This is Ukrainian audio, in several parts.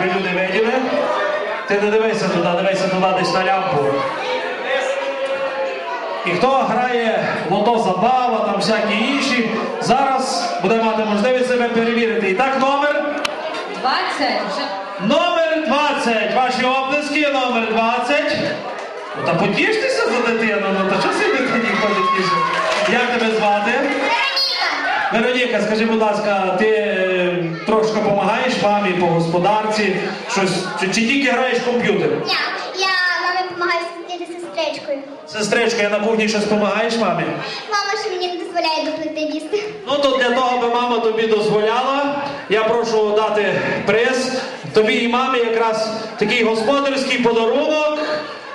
ви люди виділи. Ти не дивися туди, дивися туди десь на лямпу. І хто грає в лото забава, там всякі інші, зараз буде мати можливість себе перевірити. І так, номер 20. Номер 20. Ваші оплески, номер 20. Ну, та потіштеся за дитину, ну та що си дитині ходить тіше? Як тебе звати? Вероніка, скажи, будь ласка, ти е, трошки допомагаєш мамі по господарці? Щось, чи, чи тільки граєш в комп'ютер? Ні, я мамі допомагаю сидіти сестричкою. Сестричка, я на кухні щось допомагаєш мамі? Мама ще мені не дозволяє доплити їсти. Ну то для того, аби мама тобі дозволяла, я прошу дати приз тобі і мамі якраз такий господарський подарунок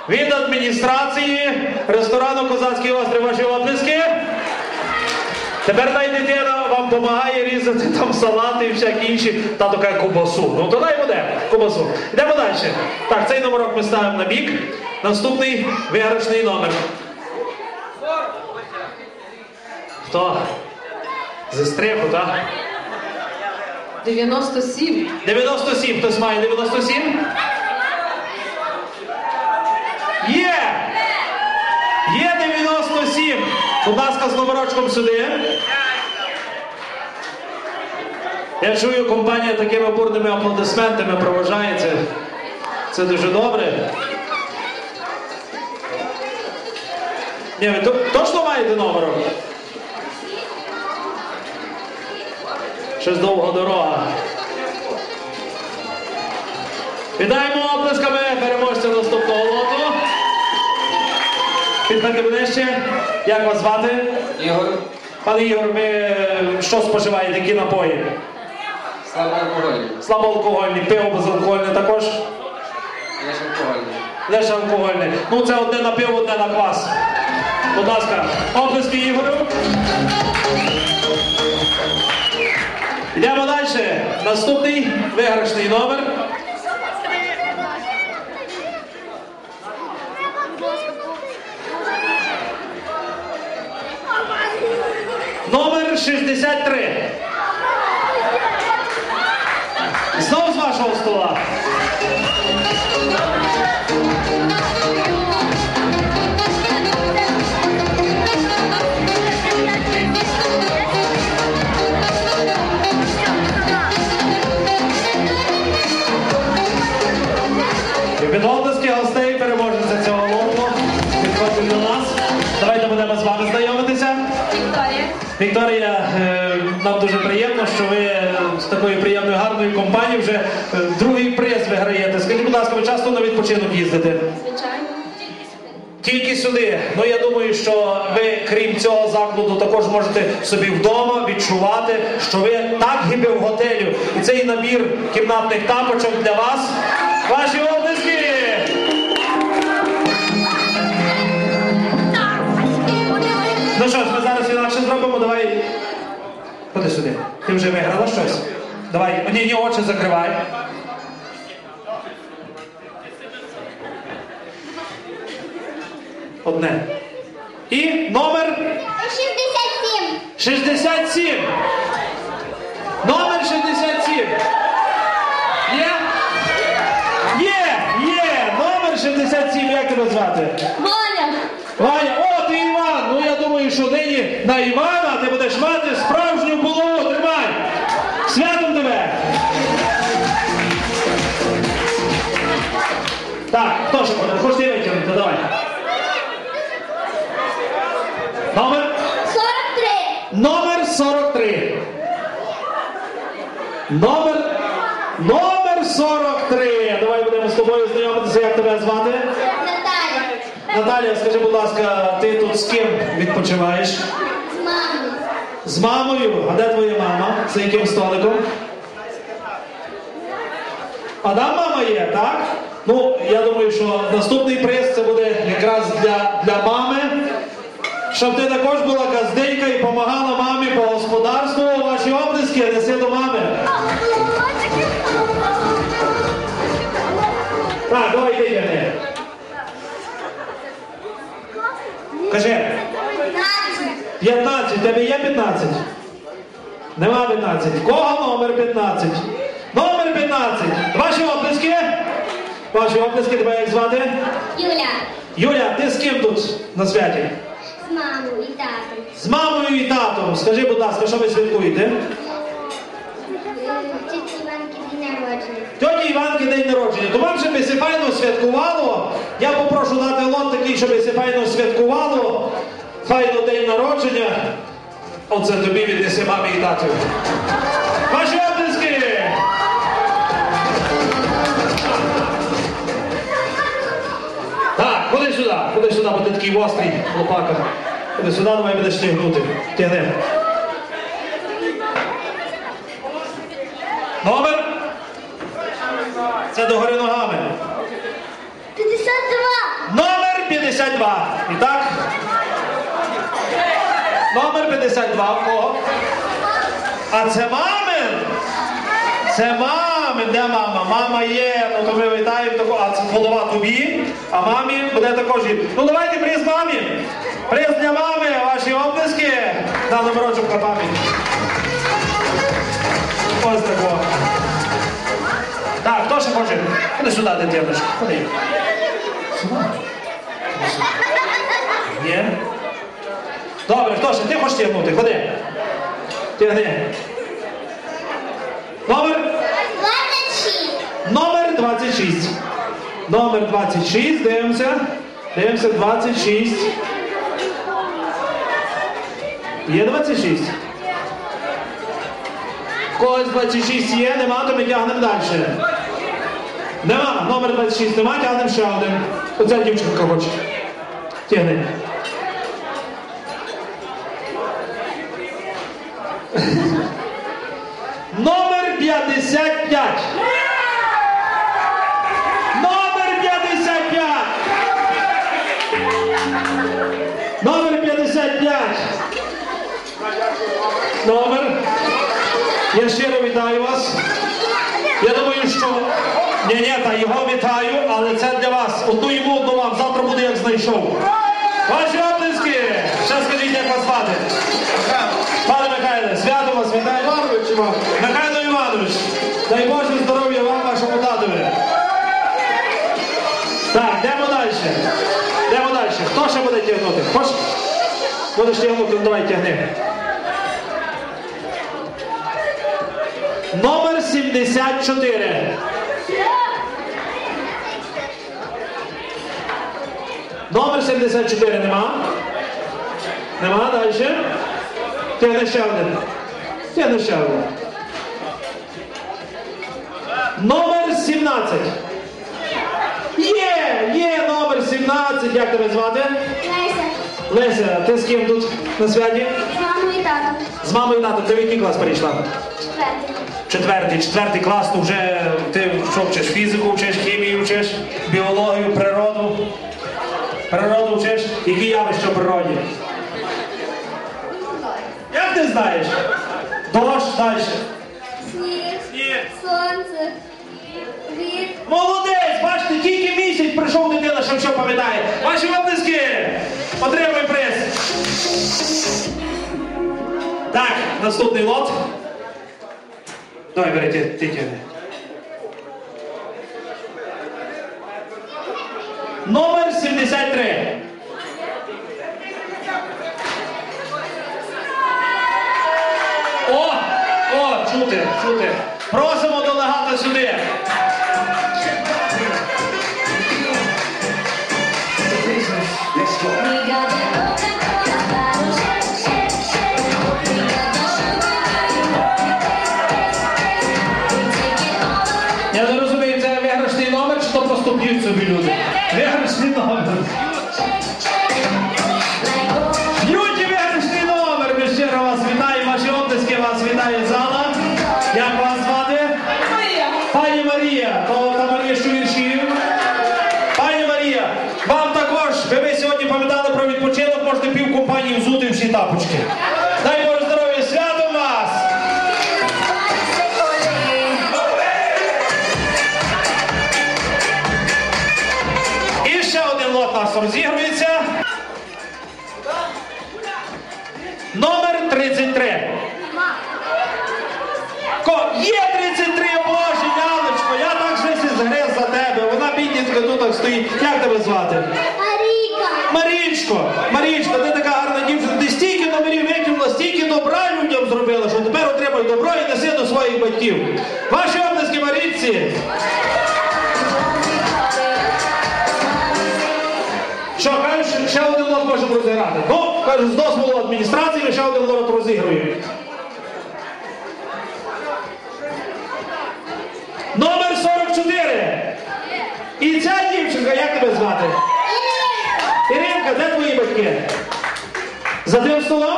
від адміністрації ресторану Козацький острів. Ваші оплески. Тепер дай дитина вам допомагає різати там салати і всякі інші, та така кубасу. Ну то дай буде кубасу. Йдемо далі. Так, цей номерок ми ставимо на бік. Наступний виграшний номер. Хто? Зі стрипу, так? 97. 97, хтось має 97? Є! Є 97! Будь ласка, з номерочком сюди. Я чую, компанія такими бурними аплодисментами проважається. Це дуже добре. Ні, ви точно маєте номерок? Щось довга дорога. Вітаємо оплесками переможця наступного лоту. Підходьте ближче. Як вас звати? Ігор, Пане Ігор, ви е, що споживаєте, які напої? Слабоалкогольний. Слабоалкогольні, пиво безалкогольне також? Я ж алкогольний. Лише алкогольне. Ну це одне на пиво, одне на квас. Будь ласка, оплески Ігорю. Йдемо далі. Наступний виграшний номер. Номер 63. Вікторія. Е, нам дуже приємно, що ви з такою приємною гарною компанією вже е, другий приз виграєте. Скажіть, будь ласка, ви часто на відпочинок їздите? Звичайно. Тільки сюди. Ну я думаю, що ви, крім цього закладу, також можете собі вдома відчувати, що ви так гіби в готелю. І цей набір кімнатних тапочок для вас. Ваші облиски! Ну що ж, ми зараз інакше зробимо. Давай. Ходи сюди. Ти вже виграла щось. Давай, ні, ні, очі закривай. Одне. І номер 67. 67. Номер 67. Є? Є! Є! Номер 67. Як тебе звати? Ваня. Ваня, о, ти Іван! Ну я думаю, що нині на Івана ти будеш мати Номер? 43. Номер 43. Номер. Номер 43. Давай будемо з тобою знайомитися, як тебе звати. Наталя. Наталія, скажи, будь ласка, ти тут з ким відпочиваєш? З мамою. З мамою. А де твоя мама? За яким столиком? А там мама є, так? Ну, я думаю, що наступний приз це буде якраз для, для мами. Щоб ти також була газденька і допомагала мамі по господарству. Ваші облиски неси до мами. Так, давай йди, Євгенія. Кажи. 15. Тебе є 15? Нема 15. Кого номер 15? Номер Номер 15. Ваші оплески. Ваші оплески, тебе як звати? Юля. Юля, ти з ким тут на святі? З мамою і татом. З мамою і татом. Скажи, будь ласка, що ви святкуєте? Е, Іванки день народження. Тьоті Іванки день народження. То вам, щоб се файно святкувало, я попрошу дати лот такий, щоб се файно святкувало. Файно день народження. Оце тобі віднесе мамі і татові. Ваші такий гострий лопака. Ходи сюди, давай будеш тягнути. Тягни. Номер? Це догори ногами. 52. Номер 52. І так? Номер 52 в кого? А це мамин? Це мамин. Де мама? Мама є. Ну то ми вітаємо таку, голова тобі, а мамі буде також. Ну давайте приз мамі. Приз для мами, ваші оплески. На номерочок на пам'ять. Ось такого. Так, хто ще хоче? Ходи сюди, дитиночку. Ходи. Сюди. Ні? Добре, хто ще? Ти хочеш тягнути? Ходи. Тягни. Номер? 26. Номер 26. Номер 26, дивимося. Дивимося, 26. Є 26? В Когось 26 є, нема, то ми тягнемо далі. Нема, номер 26 нема, тягнемо ще один. Оця дівчинка хоче. Тягни. Я щиро вітаю вас. Я думаю, що ні, ні, та його вітаю, але це для вас. Одну йому, одну вам. Завтра буде як знайшов. Ваші оплески! Ще скажіть, як вас звати? Пане Михайле, свято вас вітаю. Михайло Іванович, дай Боже здоров'я вам, вашому татові. Так, йдемо далі. Йдемо далі. Хто ще буде тягнути? Будеш тягнути, ну давай тягни. Номер 74. Номер 74 нема? Нема далі? Тягни ще один. Тягни ще один. Номер 17. Є, є номер 17. Як тебе звати? Леся. Леся, ти з ким тут на святі? З мамою і татом. З мамою і татом. Ти в який клас перейшла? Четвертий. Четвертий, четвертий клас, то вже ти що вчиш? Фізику вчиш, хімію вчиш, біологію, природу. Природу вчиш, які явища в природі. Як ти знаєш? Дощ далі. Сніг. Сніг. Сонце. Віт. Молодець! Бачите, тільки місяць прийшов дитина, що все пам'ятає. Ваші оплески! Отримуй приз! Так, наступний лот. Давай, бери, ти, ти тягни. Номер 73. О! О, чути, чути. Просимо делегата сюди. Ну, з дозволу адміністрації лише один лот розігрує. Номер 44. І ця дівчинка, як тебе звати? Іринка, де твої батьки? За тим столом?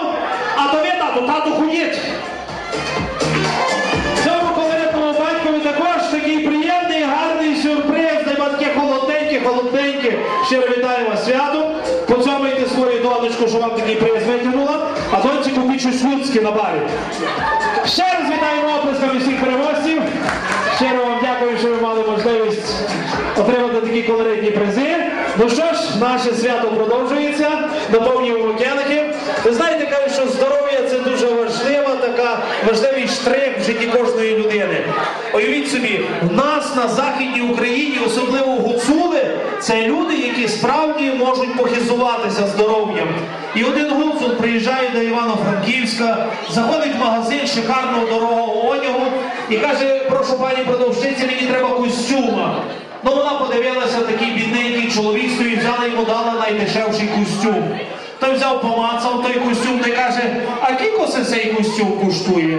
Що вам такий приїзд витягнула, а доньці купіть щось людське на барі. Ще раз вітаємо оплесками всіх переможців. Щиро вам дякую, що ви мали можливість отримати такі колоритні призи. Ну що ж, наше свято продовжується. Наповнюємо келихи. Ви знаєте, кажуть, що здоров'я це дуже важливий штрих в житті кожної людини. Уявіть собі, в нас на Західній Україні, особливо гуцули, це люди, які справді можуть похизуватися здоров'ям. І один гуцул приїжджає до Івано-Франківська, заходить в магазин шикарного дорогого одягу і каже, прошу пані продавщиці, мені треба костюма. Ну вона подивилася, такий бідненький чоловік стоїть, взяла йому дала найдешевший костюм. Той взяв, помацав той костюм та й каже, а кілько це цей костюм коштує?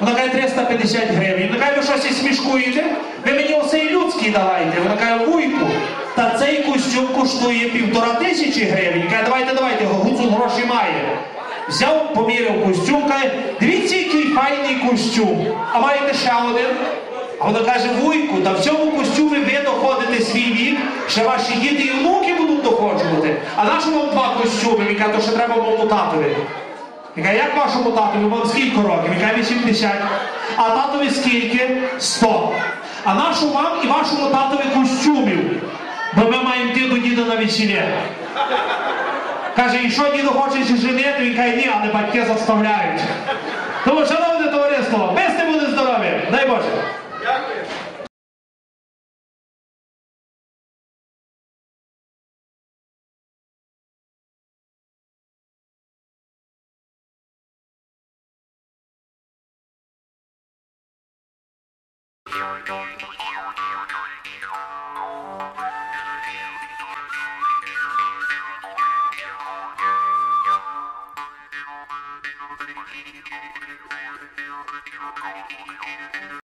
Вона каже, 350 гривень. Вона каже, ви щось і смішкуєте? Ви мені оцей людський давайте. Вона каже, вуйку, та цей костюм коштує півтора тисячі гривень. Каже, давайте, давайте, гуцул гроші має. Взяв, поміряв костюм, каже, дивіться, який файний костюм. А маєте ще один? А вона каже, вуйку, та в цьому костюмі ви доходите свій вік, ще ваші діти і внуки будуть доходжувати. А нащо вам два костюми? Він каже, то ще треба моєму татові. Він каже, як вашому татові? Вам скільки років? Він каже, 80. А татові скільки? 100. А нашу вам і вашому татові костюмів. Бо ми маємо йти до діда на весілля. Каже, і що діду хочеш женити? Він каже, ні, але батьки заставляють. Тому, шановне товариство, ми з були здорові. Дай Боже. Дякую.